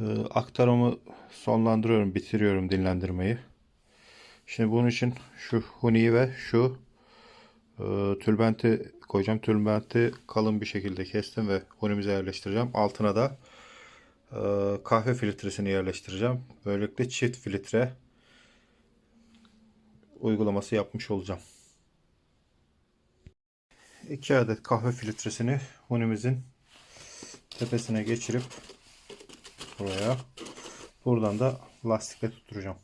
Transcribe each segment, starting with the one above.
Ee, aktarımı sonlandırıyorum, bitiriyorum dinlendirmeyi. Şimdi bunun için şu huniyi ve şu e, tülbenti koyacağım. Tülbenti kalın bir şekilde kestim ve hunimize yerleştireceğim. Altına da e, kahve filtresini yerleştireceğim. Böylelikle çift filtre uygulaması yapmış olacağım. 2 adet kahve filtresini hunimizin tepesine geçirip buraya buradan da lastikle tutturacağım.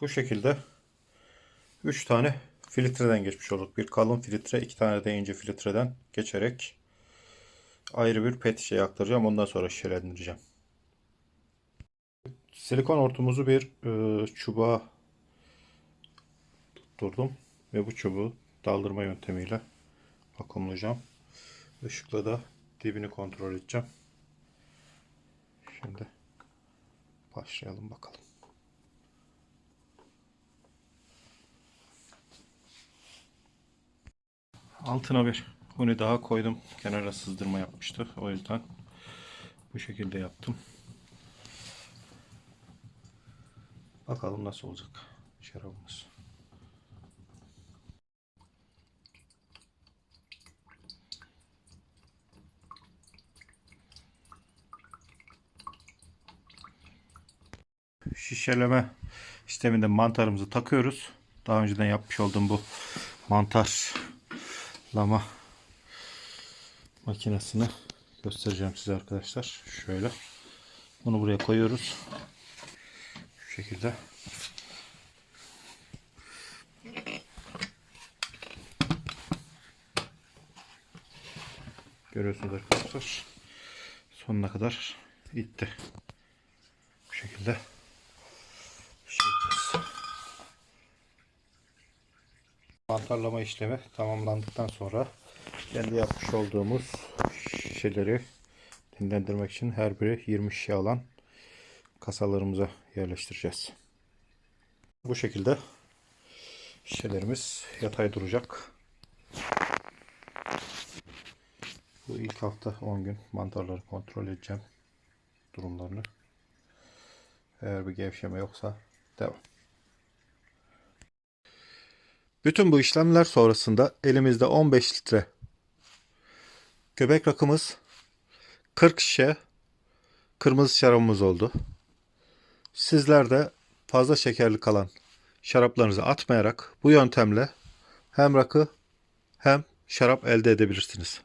Bu şekilde 3 tane filtreden geçmiş olduk. Bir kalın filtre, iki tane de ince filtreden geçerek ayrı bir pet şişeye aktaracağım. Ondan sonra şişelendireceğim. Silikon hortumumuzu bir e, çubuğa tutturdum ve bu çubuğu daldırma yöntemiyle vakumlayacağım. Işıkla da dibini kontrol edeceğim. Şimdi başlayalım bakalım. Altına bir huni daha koydum. Kenara sızdırma yapmıştı. O yüzden bu şekilde yaptım. Bakalım nasıl olacak şarabımız. Şişeleme sisteminde mantarımızı takıyoruz. Daha önceden yapmış olduğum bu mantarlama makinesini göstereceğim size arkadaşlar. Şöyle. Bunu buraya koyuyoruz. Şu şekilde. Görüyorsunuz arkadaşlar. Sonuna kadar itti. Bu şekilde Mantarlama işlemi tamamlandıktan sonra kendi yapmış olduğumuz şişeleri dinlendirmek için her biri 20 şişe alan kasalarımıza yerleştireceğiz. Bu şekilde şişelerimiz yatay duracak. Bu ilk hafta 10 gün mantarları kontrol edeceğim durumlarını. Eğer bir gevşeme yoksa devam. Bütün bu işlemler sonrasında elimizde 15 litre göbek rakımız, 40 şişe kırmızı şarabımız oldu. Sizler de fazla şekerli kalan şaraplarınızı atmayarak bu yöntemle hem rakı hem şarap elde edebilirsiniz.